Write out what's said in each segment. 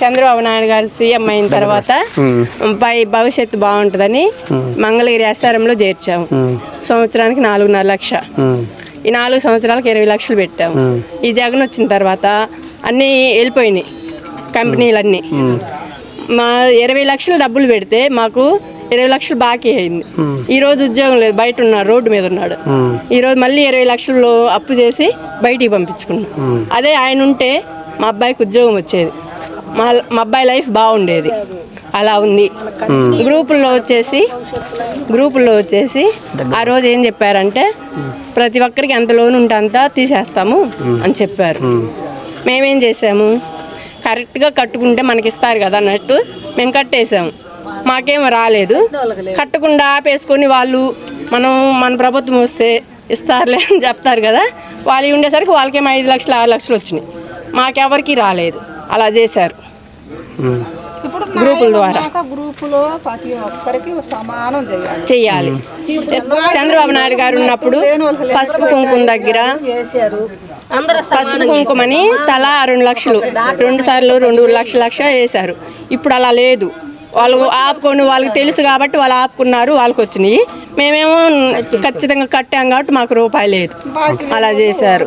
చంద్రబాబు నాయుడు గారు సీఎం అయిన తర్వాత పై భవిష్యత్తు బాగుంటుందని మంగళగిరి ఎస్ఆర్ఎంలో చేర్చాము. సంవత్సరానికి నాలుగున్నర లక్ష. ఈ నాలుగు సంవత్సరాలకు ఇరవై లక్షలు పెట్టాము. ఈ జగన్ వచ్చిన తర్వాత అన్నీ వెళ్ళిపోయినాయి కంపెనీలన్నీ. మా ఇరవై లక్షలు డబ్బులు పెడితే మాకు ఇరవై లక్షలు బాకీ అయింది. ఈ రోజు ఉద్యోగం లేదు బయట ఉన్నాడు రోడ్డు మీద ఉన్నాడు. ఈ రోజు మళ్ళీ ఇరవై లక్షలు అప్పు చేసి బయటికి పంపించుకున్నాం. అదే ఆయన ఉంటే మా అబ్బాయికి ఉద్యోగం వచ్చేది. మా మా అబ్బాయి లైఫ్ బాగుండేది. అలా ఉంది. గ్రూపుల్లో వచ్చేసి గ్రూపుల్లో వచ్చేసి ఆ రోజు ఏం చెప్పారంటే ప్రతి ఒక్కరికి ఎంత లోన్ ఉంటే అంత తీసేస్తాము అని చెప్పారు. మేమేం. చేసాము? కరెక్ట్గా కట్టుకుంటే మనకి ఇస్తారు కదా అన్నట్టు మేము కట్టేసాము. మాకేం రాలేదు. కట్టకుండా ఆపేసుకొని వాళ్ళు మనం మన ప్రభుత్వం వస్తే ఇస్తారులే అని చెప్తారు కదా. వాళ్ళు ఉండేసరికి వాళ్ళకేమో ఐదు లక్షలు ఆరు లక్షలు వచ్చినాయి. మాకెవరికి రాలేదు. అలా చేశారు. గ్రూపుల ద్వారా. నాయకులు గ్రూపులో ప్రతి ఒక్కరికి సమానం చేయాలి. చెయ్యాలి చంద్రబాబు నాయుడు గారు ఉన్నప్పుడు పసుపు కుంకుమ దగ్గర పసుపు కుంకుమని తలా రెండు లక్షలు రెండు సార్లు రెండు లక్షల లక్ష వేశారు. ఇప్పుడు అలా లేదు. వాళ్ళు ఆపుకొని వాళ్ళకి తెలుసు కాబట్టి వాళ్ళు ఆపుకున్నారు వాళ్ళకి వచ్చినాయి. మేమేమో ఖచ్చితంగా కట్టాం కాబట్టి మాకు రూపాయి లేదు. అలా చేశారు.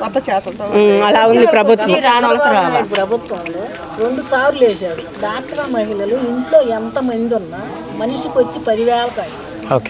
కొత్త చేతలతో అలా ఉంది ప్రభుత్వం. ప్రభుత్వంలో రెండు సార్లు వేశారు. డాక్టర్ మహిళలు ఇంట్లో ఎంత మంది ఉన్నా మనిషికి వచ్చి పదివేల కాయ ఓకే.